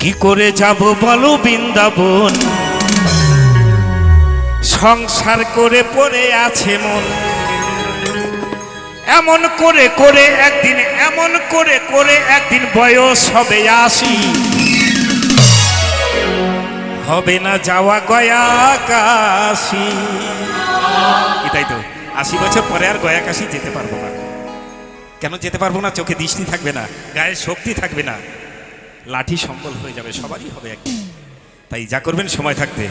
কি করে যাব বলো বৃন্দাবন? সংসার করে পড়ে আছে মন। এমন করে করে একদিন, এমন করে করে একদিন বয়স হবে আসি হবে না যাওয়া গয়া কাশি। কি তাই তো? আশি বছর পরে আর গয়া কাশি যেতে পারব না। কেন যেতে পারব না? চোখে দৃষ্টি থাকবে না, গায়ে শক্তি থাকবে না। লাঠি সম্বল হয়ে যাবে, সবারই হবে একদিন তাই যা করবেন, সময় থাকতে।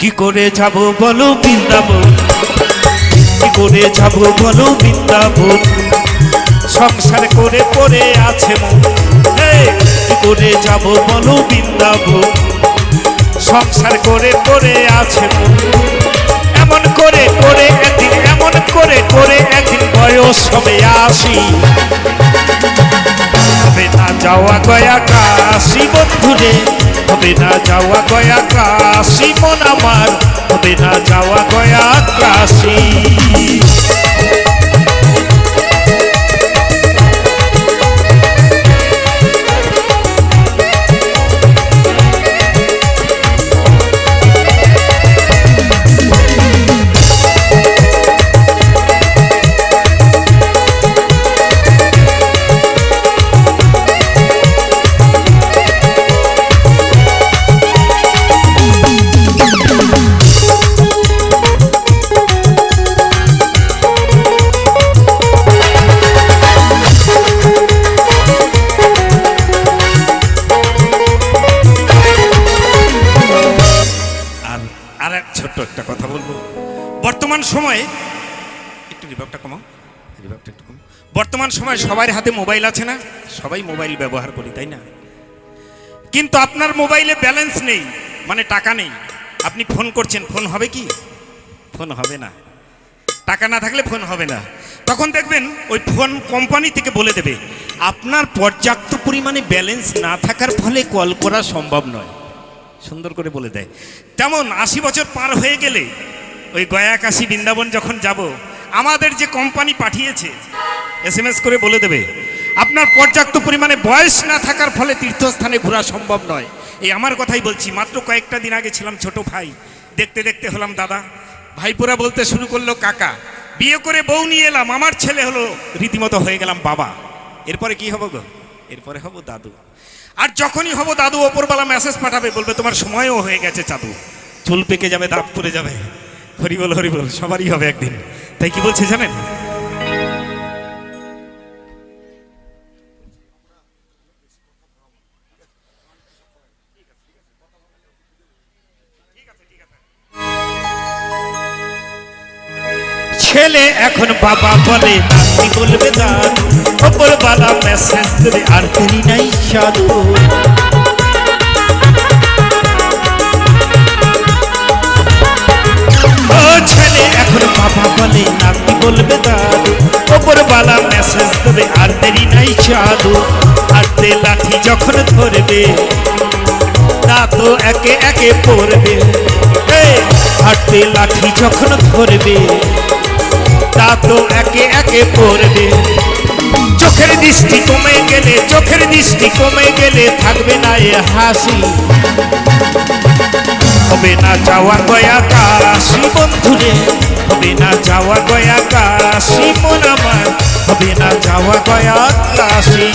কি করে যাব বলো, বৃন্দাবন? কি করে যাব বলো, বৃন্দাবন? সংসার করে পড়ে আছে মন। কি করে যাব বলো, বৃন্দাবন? সংসার করে পড়ে আছে মন। এমন করে করে একদিন, এমন করে করে একদিন বয়স হবে আসি হবে না যাওয়া গয়া কাশি বন্ধুরে, হবে না যাওয়া গয়া কাশি মন আমার, হবে না যাওয়া গয়া কাশি এক ছোট্ট একটা কথা বলব। বর্তমান সময়ে, একটু রিভাবটা কমাও রিভাবটা একটু কমাও। বর্তমান সময়ে সবার হাতে মোবাইল আছে না? সবাই মোবাইল ব্যবহার করি, তাই না? কিন্তু আপনার মোবাইলে ব্যালেন্স নেই মানে টাকা নেই। আপনি ফোন করছেন ফোন হবে কি? ফোন হবে না। টাকা না থাকলে ফোন হবে না। তখন দেখবেন, ওই ফোন কোম্পানি থেকে বলে দেবে, আপনার পর্যাপ্ত পরিমাণে ব্যালেন্স না থাকার ফলে কল করা সম্ভব নয়। সুন্দর করে বলে দেয়। তেমন আশি বছর পার হয়ে গেলে ওই গয়া কাশী বৃন্দাবন যখন যাব, আমাদের যে কোম্পানি পাঠিয়েছে এস করে বলে দেবে, আপনার পর্যাপ্ত পরিমাণে বয়স না থাকার ফলে তীর্থস্থানে ঘোরা সম্ভব নয়। এই আমার কথাই বলছি, মাত্র কয়েকটা দিন আগে ছিলাম ছোট ভাই, দেখতে দেখতে হলাম দাদা। ভাইপোরা বলতে শুরু করল, কাকা, বিয়ে করে বউ নিয়ে এলাম, আমার ছেলে হলো, রীতিমতো হয়ে গেলাম বাবা। এরপরে কি হব গো? এরপরে হব দাদু। আর যখনই হব দাদু ওপরবেলা মেসেজ পাঠাবে, বলবে, তোমার সময়ও হয়ে গেছে চাদু। চুল পেকে যাবে, দাঁত পড়ে যাবে। হরিবল হরিবল সবারই হবে একদিন। তাই কি বলছে জানেন? ছেলে এখন বাবা বলে নাতি বলবে দাদু ওপরবেলা মেসেজ দেবে, আর দেরি নাই সাধু। ছেলে, এখন বাবা বলে বলবে ওপরবেলা মেসেজ দেবে, আর দেরি নাই সাধু। লাঠি যখন ধরবে, তা তো একে একে পড়বে। হাতে লাঠি যখন ধরবে তা তো একে একে পড়বে। চোখের দৃষ্টি কমে গেলে, চোখের দৃষ্টি কমে গেলে থাকবে না এ হাসি। হবে না যাওয়া গয়া কাশি বন্ধুরে, হবে না যাওয়া গয়া কাশি মন আমার, হবে না যাওয়া গয়া কাশি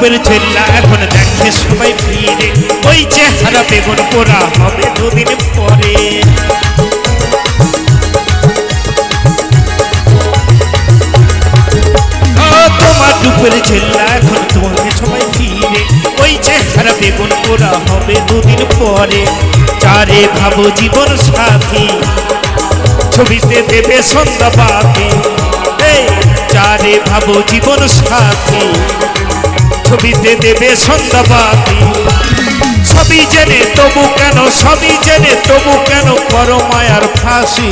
রূপের ছেল্লা এখন দেখে সবাই ফিরে। ওই চেহারা বেগুন পোড়া হবে দুদিন পরে। তোমার রূপের ছেল্লা এখন তোমাকে সবাই ফিরে। ওই চেহারা বেগুন পোড়া হবে দুদিন পরে। চারে ভাবো জীবন সাথী, ছবিতে দেবে সন্ধ্যা এই চারে ভাবো জীবন সাথী। ছবিতে দেবে সন্ধ্যাবাতি সব সবই জেনে তবু কেন সবই জেনে তবু কেন করো মায়ার ফাঁসি।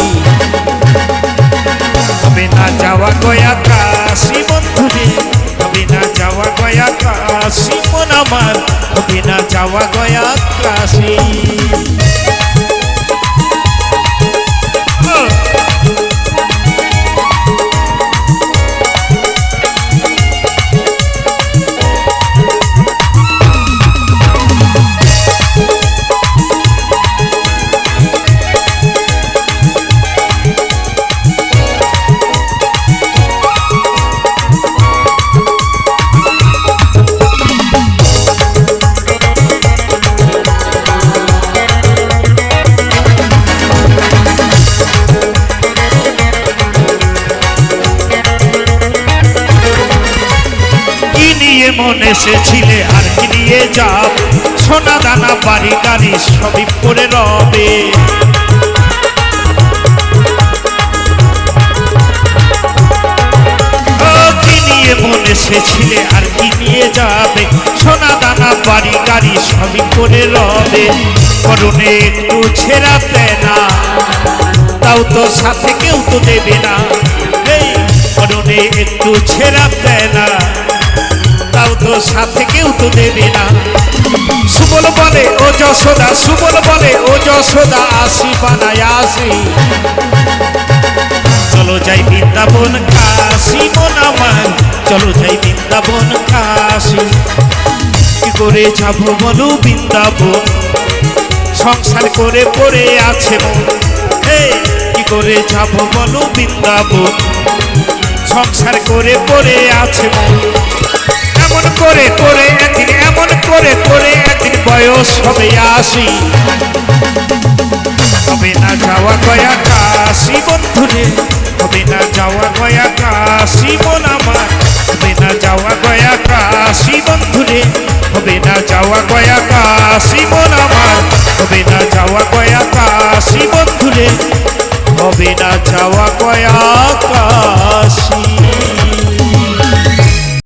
হবে না যাওয়া গয়া কাশি বন্ধুরে হবে না যাওয়া গয়া কাশি মন আমার হবে না যাওয়া গয়া কাশি। এসেছিলে, আর কি নিয়ে যাব সোনা দানা, বাড়ি গাড়ি সবই পরে রবে। মন এসেছিলে, আর কি নিয়ে যাবে? সোনা দানা, বাড়ি গাড়ি সবই করে রবে। করুণে একটু ছেড়াতে না, তাও তো সাথে কেউ তো দেবে না। এই, করুণে একটু ছেড়াতে না। তো সাথে কেউ তো দেবে না। সুবল বলে, ও যশোদা, সুবল বলে, ও যশোদা, আসি বানায় আসি। চলো যাই বৃন্দাবন কাশি মন আমার চলো যাই বৃন্দাবন কাশি। কি করে যাব বলো বৃন্দাবন? সংসার করে পড়ে আছে কি করে যাব বলো বৃন্দাবন? সংসার করে পড়ে আছে মন। এমন করে করে একদিন, এমন করে করে একদিন বয়স হবে আসি হবে না যাওয়া গয়া কাশি, বন্ধুরে। হবে না যাওয়া গয়া কাশি, মন আমার। হবে না যাওয়া গয়া কাশি, বন্ধুরে। হবে না যাওয়া গয়া কাশি, মন আমার। হবে না যাওয়া গয়া কাশি, বন্ধুরে। হবে না যাওয়া গয়া